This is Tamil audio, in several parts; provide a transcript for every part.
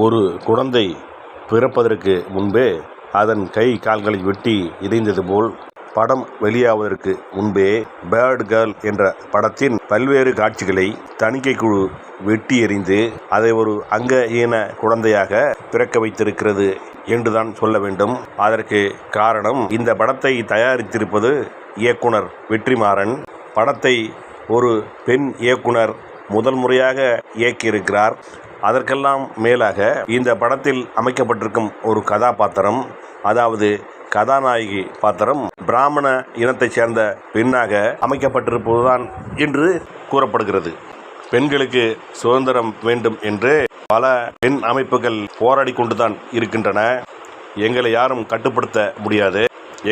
ஒரு குழந்தை பிறப்பதற்கு முன்பே அதன் கை கால்களை வெட்டி இறைந்தது போல் படம் வெளியாவதற்கு முன்பே பேர்டு கேர்ள் என்ற படத்தின் பல்வேறு காட்சிகளை தணிக்கை குழு வெட்டி எறிந்து அதை ஒரு அங்க ஈன குழந்தையாக பிறக்க வைத்திருக்கிறது என்றுதான் சொல்ல வேண்டும். அதற்கு காரணம் இந்த படத்தை தயாரித்திருப்பது இயக்குனர் வெற்றிமாறன். படத்தை ஒரு பெண் இயக்குனர் முதல் முறையாக இயக்கியிருக்கிறார். அதற்கெல்லாம் மேலாக இந்த படத்தில் அமைக்கப்பட்டிருக்கும் ஒரு கதாபாத்திரம் அதாவது கதாநாயகி பாத்திரம் பிராமண இனத்தைச் சேர்ந்த பெண்ணாக அமைக்கப்பட்டிருப்பதுதான் என்று கூறப்படுகிறது. பெண்களுக்கு சுதந்திரம் வேண்டும் என்று பல பெண் அமைப்புகள் போராடி கொண்டுதான் இருக்கின்றன. எங்களை யாரும் கட்டுப்படுத்த முடியாது.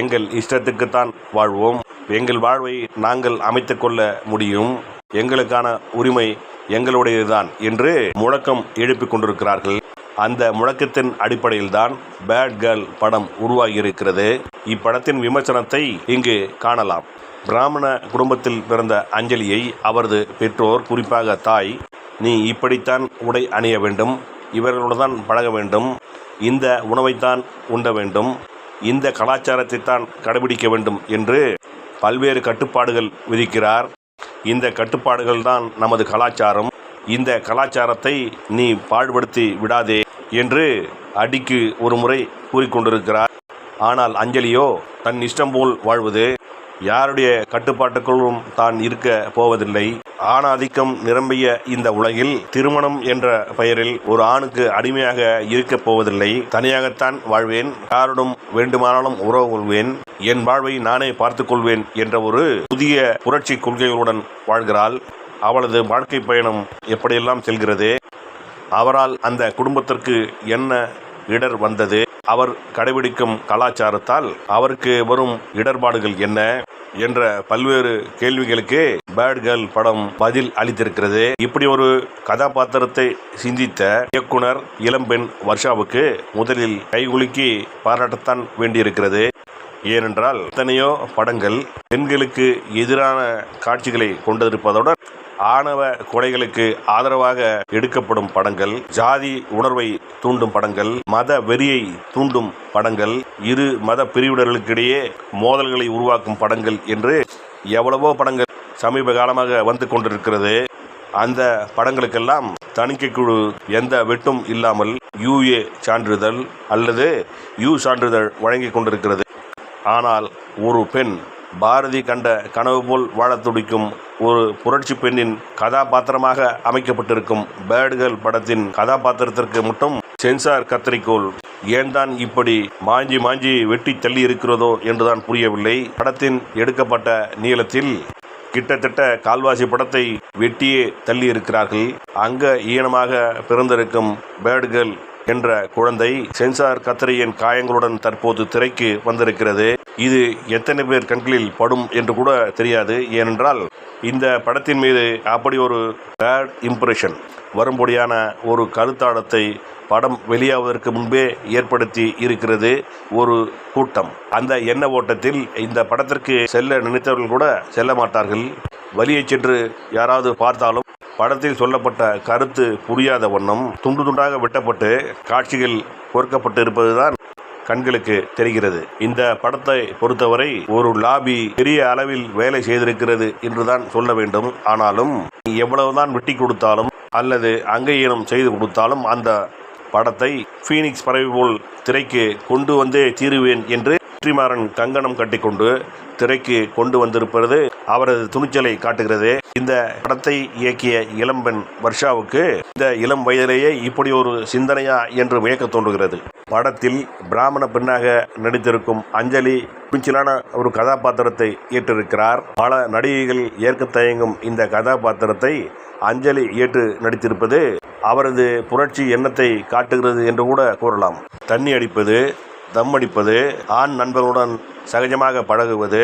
எங்கள் இஷ்டத்துக்குத்தான் வாழ்வோம். எங்கள் வாழ்வை நாங்கள் அமைத்துக்கொள்ள முடியும். எங்களுக்கான உரிமை எங்களுடையதுதான் என்று முழக்கம் எழுப்பிக் கொண்டிருக்கிறார்கள். அந்த முழக்கத்தின் அடிப்படையில்தான் பேட் கேர்ள் படம் உருவாகியிருக்கிறது. இப்படத்தின் விமர்சனத்தை இங்கு காணலாம். பிராமண குடும்பத்தில் பிறந்த அஞ்சலியை அவரது பெற்றோர் குறிப்பாக தாய் நீ இப்படித்தான் உடை அணிய வேண்டும். இவர்களுடன் பழக வேண்டும். இந்த உணவைத்தான் உண்ட வேண்டும். இந்த கலாச்சாரத்தை தான் கடைபிடிக்க வேண்டும் என்று பல்வேறு கட்டுப்பாடுகள் விதிக்கிறார். இந்த கட்டுப்பாடுகள் தான் நமது கலாச்சாரம். இந்த கலாச்சாரத்தை நீ பாழ்படுத்தி விடாதே என்று அடிக்கு ஒரு முறை கூறிக்கொண்டிருக்கிறார் ஆனால் அஞ்சலியோ தன் இஷ்டம் போல் வாழ்வது யாருடைய கட்டுப்பாட்டுக்குள்ளும் தான் இருக்க போவதில்லை. ஆணாதிக்கம் நிரம்பிய இந்த உலகில் திருமணம் என்ற பெயரில் ஒரு ஆணுக்கு அடிமையாக இருக்கப் போவதில்லை. தனியாகத்தான் வாழ்வேன் யாருடன் வேண்டுமானாலும் உறவு கொள்வேன். என் வாழ்வை நானே பார்த்துக் கொள்வேன் என்ற ஒரு புதிய புரட்சி கொள்கைகளுடன் வாழ்கிறாள். அவளது வாழ்க்கை பயணம் எப்படியெல்லாம் செல்கிறது? அவரால் அந்த குடும்பத்திற்கு என்ன இடர் வந்தது? அவர் கடைபிடிக்கும் கலாச்சாரத்தால் அவருக்கு வரும் இடர்பாடுகள் என்ன? என்ற பல்வேறு கேள்விகளுக்கு பேட் கேர்ள் படம் பதில் அளித்திருக்கிறது. இப்படி ஒரு கதாபாத்திரத்தை சிந்தித்த இயக்குனர் இளம்பெண் வர்ஷாவுக்கு முதலில் கைகுலுக்கி பாராட்டத்தான் வேண்டியிருக்கிறது. ஏனென்றால் எத்தனையோ படங்கள் பெண்களுக்கு எதிரான காட்சிகளை கொண்டிருப்பதுடன் ஆணவ கொலைகளுக்கு ஆதரவாக எடுக்கப்படும் படங்கள் ஜாதி உணர்வை தூண்டும் படங்கள் மத வெறியை தூண்டும் படங்கள் இரு மத பிரிவினர்களுக்கிடையே மோதல்களை உருவாக்கும் படங்கள் என்று எவ்வளவோ படங்கள் சமீப காலமாக வந்து கொண்டிருக்கிறது. அந்த படங்களுக்கெல்லாம் தணிக்கை குழு எந்த வெட்டும் இல்லாமல் யூஏ சான்றிதழ் அல்லது யூ சான்றிதழ் வழங்கி கொண்டிருக்கிறது. ஆனால் ஒரு பெண் பாரதி கண்ட கனவு போல் வாழத் துடிக்கும் ஒரு புரட்சி பெண்ணின் கதாபாத்திரமாக அமைக்கப்பட்டிருக்கும் பேர்டுகள் படத்தின் கதாபாத்திரத்திற்கு மட்டும் சென்சார் கத்திரிக்கோள் ஏன் தான் இப்படி மாஞ்சி மாஞ்சி வெட்டி தள்ளி இருக்கிறதோ என்றுதான் புரியவில்லை. படத்தின் எடுக்கப்பட்ட நீளத்தில் கிட்டத்தட்ட கால்வாசி படத்தை வெட்டியே தள்ளி இருக்கிறார்கள். அங்க ஈனமாக பிறந்திருக்கும் பேர்டுகள் என்ற குழந்தை சென்சார் கத்தரியின் காயங்களுடன் தற்போது திரைக்கு வந்திருக்கிறது. இது எத்தனை பேர் கண்களில் படும் என்று கூட தெரியாது. ஏனென்றால் இந்த படத்தின் மீது அப்படி ஒரு பேட் இம்ப்ரெஷன் வரும்படியான ஒரு கருத்தாடத்தை படம் வெளியாவதற்கு முன்பே ஏற்படுத்தி இருக்கிறது ஒரு கூட்டம். அந்த எண்ண ஓட்டத்தில் இந்த படத்திற்கு செல்ல நினைத்தவர்கள் கூட செல்ல மாட்டார்கள். வழியை சென்று யாராவது பார்த்தாலும் படத்தில் சொல்லப்பட்ட கருத்து புரியாத வண்ணம் துண்டு துண்டாக வெட்டப்பட்டு காட்சிகள் பொறுக்கப்பட்டு இருப்பதுதான் கண்களுக்கு தெரிகிறது. இந்த படத்தை பொறுத்தவரை ஒரு லாபி பெரிய அளவில் வேலை செய்திருக்கிறது என்றுதான் சொல்ல வேண்டும். ஆனாலும் எவ்வளவுதான் வெட்டி கொடுத்தாலும் அல்லது அங்கீனம் செய்து கொடுத்தாலும் அந்த படத்தை ஃபீனிக்ஸ் பறவை போல் திரைக்கு கொண்டு வந்தே தீருவேன் என்று வெற்றிமாறன் கங்கணம் கட்டிக்கொண்டு திரைக்கு கொண்டு வந்திருப்பது அவரது துணிச்சலை காட்டுகிறது. இந்த படத்தை இயக்கிய இளம்பெண் வர்ஷாவுக்கு இந்த இளம் வயதிலேயே இப்படி ஒரு சிந்தனையா என்று வியக்க தோன்றுகிறது. படத்தில் பிராமண பெண்ணாக நடித்திருக்கும் அஞ்சலி துணிச்சலான ஒரு கதாபாத்திரத்தை ஏற்றிருக்கிறார். பல நடிகைகள் ஏற்க தயங்கும் இந்த கதாபாத்திரத்தை அஞ்சலி ஏற்று நடித்திருப்பது அவரது புரட்சி எண்ணத்தை காட்டுகிறது என்று கூட கூறலாம். தண்ணி அடிப்பது தம் அடிப்பது ஆண் நண்பர்களுடன் சகஜமாக பழகுவது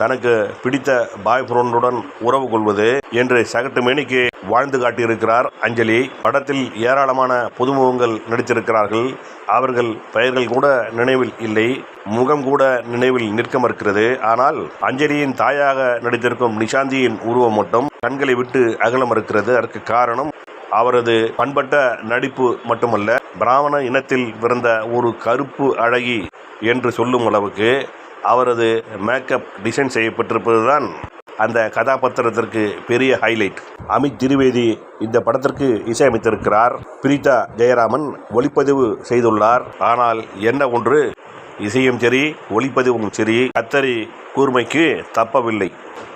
தனக்கு பிடித்த பாய் ஃப்ரெண்டுடன் உறவு கொள்வது என்று சகட்டு மேனிக்கு வாழ்ந்து காட்டியிருக்கிறார் அஞ்சலி. படத்தில் ஏராளமான புதுமுகங்கள் நடித்திருக்கிறார்கள். அவர்கள் பெயர்கள் கூட நினைவில் இல்லை. முகம் கூட நினைவில் நிற்க மறுக்கிறது. ஆனால் அஞ்சலியின் தாயாக நடித்திருக்கும் நிஷாந்தியின் உருவம் மட்டும் கண்களை விட்டு அகல மறுக்கிறது. அதற்கு காரணம் அவரது பண்பட்ட நடிப்பு மட்டுமல்ல பிராமண இனத்தில் பிறந்த ஒரு கருப்பு அழகி என்று சொல்லும் அளவுக்கு அவரது மேக்கப் டிசைன் செய்யப்பட்டிருப்பதுதான் அந்த கதாபாத்திரத்திற்கு பெரிய ஹைலைட் அமித் திரிவேதி இந்த படத்திற்கு இசையமைத்திருக்கிறார். பிரீதா ஜெயராமன் ஒளிப்பதிவு செய்துள்ளார். ஆனால் என்ன ஒன்று? இசையும் சரி ஒளிப்பதிவும் சரி கத்தரி கூர்மைக்கு தப்பவில்லை.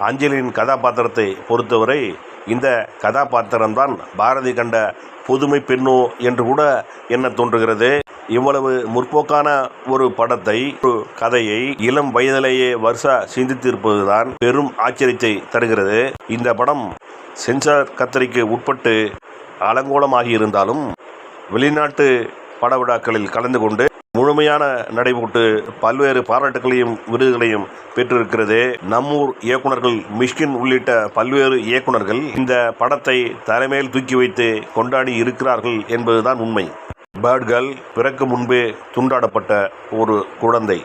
அஞ்சலியின் கதாபாத்திரத்தை பொறுத்தவரை இந்த கதாபாத்திரம்தான் பாரதி கண்ட புதுமை பெண்ணோ என்று கூட என்ன தோன்றுகிறது. இவ்வளவு முற்போக்கான ஒரு படத்தை ஒரு கதையை இளம் வயதிலேயே வருஷா சிந்தித்திருப்பதுதான் பெரும் ஆச்சரியத்தை தருகிறது. இந்த படம் சென்சார் கத்தரிக்கு உட்பட்டு அலங்கோலமாகி இருந்தாலும் வெளிநாட்டு படவிழாக்களில் கலந்து கொண்டு முழுமையான நடைபோட்டு பல்வேறு பாராட்டுகளையும் விருதுகளையும் பெற்றிருக்கிறது. நம்மூர் இயக்குனர்கள் மிஷ்கின் உள்ளிட்ட பல்வேறு இயக்குனர்கள் இந்த படத்தை தலைமையில் தூக்கி வைத்து கொண்டாடி இருக்கிறார்கள் என்பதுதான் உண்மை. பேர்ட்கள் பிறக்கும் முன்பே துண்டாடப்பட்ட ஒரு குழந்தை.